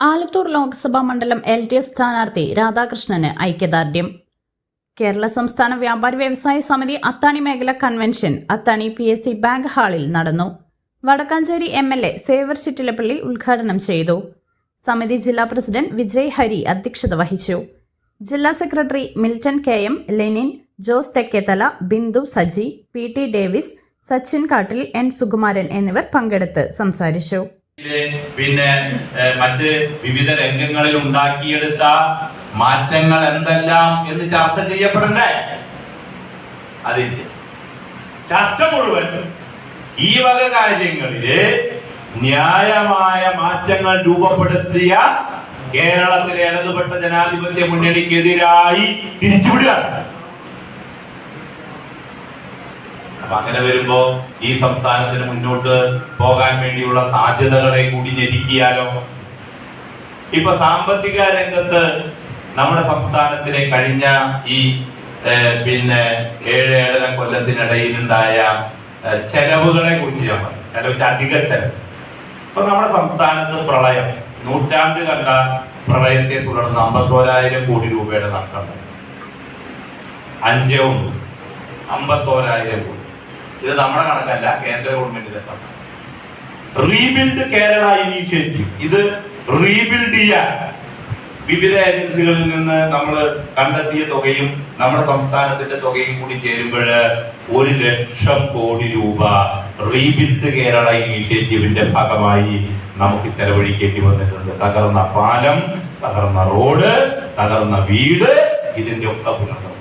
ആലത്തൂർ ലോക്സഭാ മണ്ഡലം L D F സ്ഥാനാർത്ഥി രാധാകൃഷ്ണന് ഐക്യദാർഢ്യം. കേരള സംസ്ഥാന വ്യാപാരി വ്യവസായ സമിതി അത്താണി മേഖല convention Athani P S C bank ഹാളിൽ നടന്നു. Vadakkanchery M L A Xavier Chittilappilly ഉദ്ഘാടനം ചെയ്തു. സമിതി ജില്ലാ പ്രസിഡന്റ് വിജയ് ഹരി അധ്യക്ഷത വഹിച്ചു. ജില്ലാ secretary Milton K M Lenin Jose Thekkethala Bindu Saji P T Davis Sachin Kattil N Sukumaran എന്നിവർ പങ്കെടുത്ത് സംസാരിച്ചു. പിന്നെ മറ്റ് വിവിധ രംഗങ്ങളിൽ ഉണ്ടാക്കിയെടുത്ത മാറ്റങ്ങൾ എന്തെല്ലാം എന്ന് ചർച്ച ചെയ്യപ്പെടണ്ടേ? അതില്ല? ചർച്ച മുഴുവൻ ഈ വക കാര്യങ്ങളിൽ ന്യായമായ മാറ്റങ്ങൾ രൂപപ്പെടുത്തിയ കേരളത്തിലെ ഇടതുപെട്ട ജനാധിപത്യ മുന്നണിക്കെതിരായി തിരിച്ചുവിടുക. അപ്പൊ അങ്ങനെ വരുമ്പോ ഈ സംസ്ഥാനത്തിന് മുന്നോട്ട് പോകാൻ വേണ്ടിയുള്ള സാധ്യതകളെ കൂടി ഞെരുക്കിയാലോ? ഇപ്പൊ സാമ്പത്തിക രംഗത്ത് നമ്മുടെ സംസ്ഥാനത്തിലെ കഴിഞ്ഞ ഈ പിന്നെ ഏഴ് ഏഴര കൊല്ലത്തിനിടയിലുണ്ടായ ചെലവുകളെ കുറിച്ച് ഞാൻ പറഞ്ഞു. ചെലവ് അധിക ചെലവ്. ഇപ്പൊ നമ്മുടെ സംസ്ഥാനത്ത് പ്രളയം. നൂറ്റാണ്ട് കണ്ട പ്രളയത്തെ തുടർന്ന് അമ്പത്തോരായിരം കോടി രൂപയുടെ നഷ്ടം. അഞ്ചേ ഒന്ന് അമ്പത്തോരായിരം കോടി. ഇത് നമ്മുടെ കണക്കല്ല കേന്ദ്ര ഗവൺമെന്റിന്റെ കണക്ക് റീബിൽഡ് കേരള ഇനീഷ്യേറ്റീവ് ഇത് റീബിൽഡ് ചെയ്യാൻ വിവിധ ഏജൻസികളിൽ നിന്ന് നമ്മൾ കണ്ടെത്തിയ തുകയും നമ്മുടെ സംസ്ഥാനത്തിന്റെ തുകയും കൂടി ചേരുമ്പോൾ ഒരു ലക്ഷം കോടി രൂപ റീബിൽഡ് കേരള ഇനീഷ്യേറ്റീവിന്റെ ഭാഗമായി നമുക്ക് ചെലവഴിക്കേണ്ടി വന്നിട്ടുണ്ട്. തകർന്ന പാലം തകർന്ന റോഡ് തകർന്ന വീട് ഇതിന്റെ ഒക്കെ പുനർനിർമ്മാണം